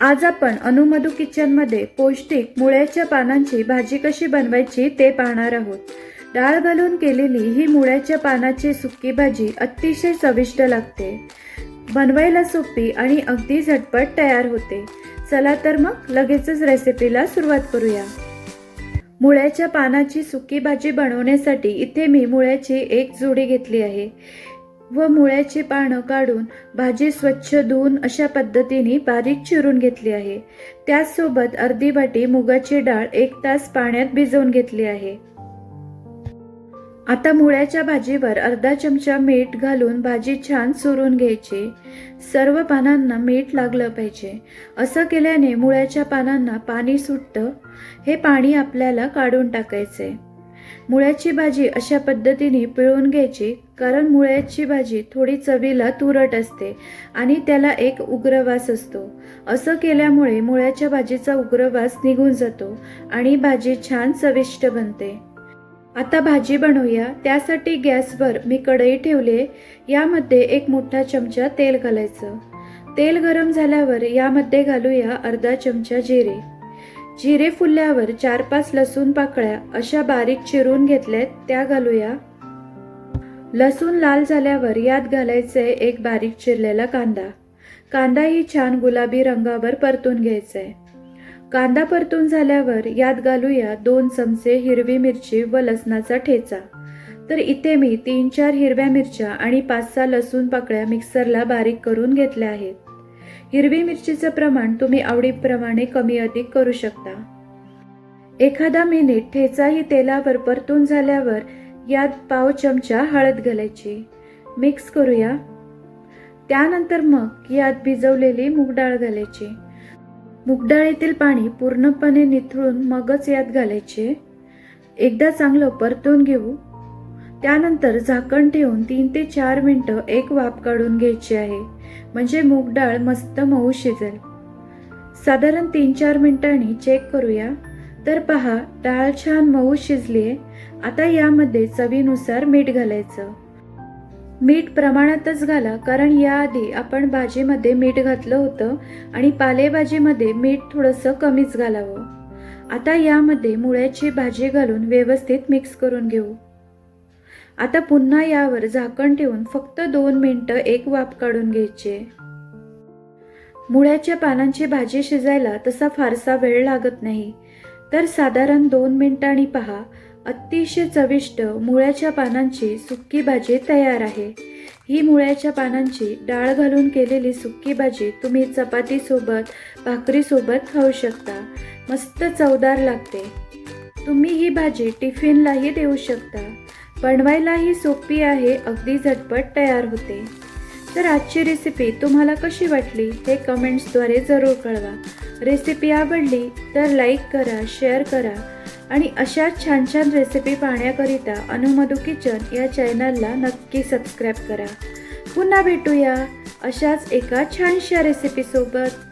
आज आपण अनुमधू किचनमध्ये पौष्टिक मुळ्याच्या पानांची भाजी कशी बनवायची ते पाहणार आहोत. डाळ घालून केलेली ही मुळ्याच्या पानाची सुकी भाजी अतिशय चविष्ट लागते. बनवायला सोपी आणि अगदी झटपट तयार होते. चला तर मग लगेचच रेसिपीला सुरुवात करूया. मुळ्याच्या पानाची सुकी भाजी बनवण्यासाठी इथे मी मुळ्याची एक जोडी घेतली आहे. व मुळ्याची पानं काढून भाजी स्वच्छ धुवून अशा पद्धतीने बारीक चिरून घेतली आहे. त्याचसोबत अर्धी वाटी मुगाची डाळ एक तास पाण्यात भिजवून घेतली आहे. आता मुळ्याच्या भाजीवर अर्धा चमचा मीठ घालून भाजी छान चुरून घ्यायची. सर्व पानांना मीठ लागलं पाहिजे. असं केल्याने मुळ्याच्या पानांना पाणी सुटतं. हे पाणी आपल्याला काढून टाकायचे. मुळ्याची भाजी अशा पद्धतीने पिळून घ्यायची. कारण मुळ्याची भाजी थोडी चवीला तुरट असते आणि त्याला एक उग्रवास असतो. असं केल्यामुळे मुळ्याच्या भाजीचा उग्रवास निघून जातो आणि भाजी छान चविष्ट बनते. आता भाजी बनवूया. त्यासाठी गॅसवर मी कढई ठेवले यामध्ये एक मोठा चमचा तेल घालायचं. तेल गरम झाल्यावर यामध्ये घालूया अर्धा चमचा जिरे. जिरे फुलल्यावर चार पाच लसूण पाकळ्या अशा बारीक चिरून घेतल्यात त्या घालूया. लसूण लाल झाल्यावर यात घालायचे एक बारीक चिरलेला कांदा. कांदाही छान गुलाबी रंगावर परतून घ्यायचा. आहे कांदा परतून झाल्यावर यात घालूया दोन चमचे हिरवी मिरची व लसणाचा ठेचा. तर इथे मी तीन चार हिरव्या मिरच्या आणि पाच सहा लसूण पाकळ्या मिक्सरला बारीक करून घेतल्या आहेत. हिरवी मिरचीचं प्रमाण तुम्ही आवडीप्रमाणे कमी अधिक करू शकता. एखादा मिनिट ठेचाही तेलावर परतून झाल्यावर यात पाव चमचा हळद घालायची. मिक्स करूया. त्यानंतर मग यात भिजवलेली मूगडाळ घालायची. मूगडाळीतील पाणी पूर्णपणे निथळून मगच यात घालायचे. एकदा चांगलं परतून घेऊ. त्यानंतर झाकण ठेवून तीन ते चार मिनटं एक वाफ काढून घ्यायची आहे. म्हणजे मूग डाळ मस्त मऊ शिजेल. साधारण तीन चार मिनिटांनी चेक करूया. तर पहा डाळ छान मऊ शिजली आता यामध्ये चवीनुसार मीठ घालायचं. मीठ प्रमाणातच घाला कारण याआधी आपण भाजीमध्ये मीठ घातलं होतं आणि पालेभाजीमध्ये मीठ थोडंसं कमीच घालावं. आता यामध्ये मुळ्याची भाजी घालून व्यवस्थित मिक्स करून घेऊ. आता पुन्हा यावर झाकण ठेवून फक्त दोन मिनटं एक वाफ काढून घ्यायचे. मुळ्याच्या पानांची भाजी शिजायला तसा फारसा वेळ लागत नाही. तर साधारण दोन मिनिटांनी पहा. अतिशय चविष्ट मुळ्याच्या पानांची सुक्की भाजी तयार आहे. ही मुळ्याच्या पानांची डाळ घालून केलेली सुक्की भाजी तुम्ही चपातीसोबत भाकरीसोबत खाऊ शकता. मस्त चवदार लागते. तुम्ही ही भाजी टिफिनलाही देऊ शकता. बनवायलाही सोपी आहे अगदी झटपट तयार होते. तर आजची रेसिपी तुम्हाला कशी वाटली हे कमेंट्सद्वारे जरूर कळवा. रेसिपी आवडली तर लाईक करा शेअर करा आणि अशाच छान छान रेसिपी पाहण्याकरिता अनुमधू किचन या चॅनलला नक्की सबस्क्राईब करा. पुन्हा भेटूया अशाच एका छानशा रेसिपीसोबत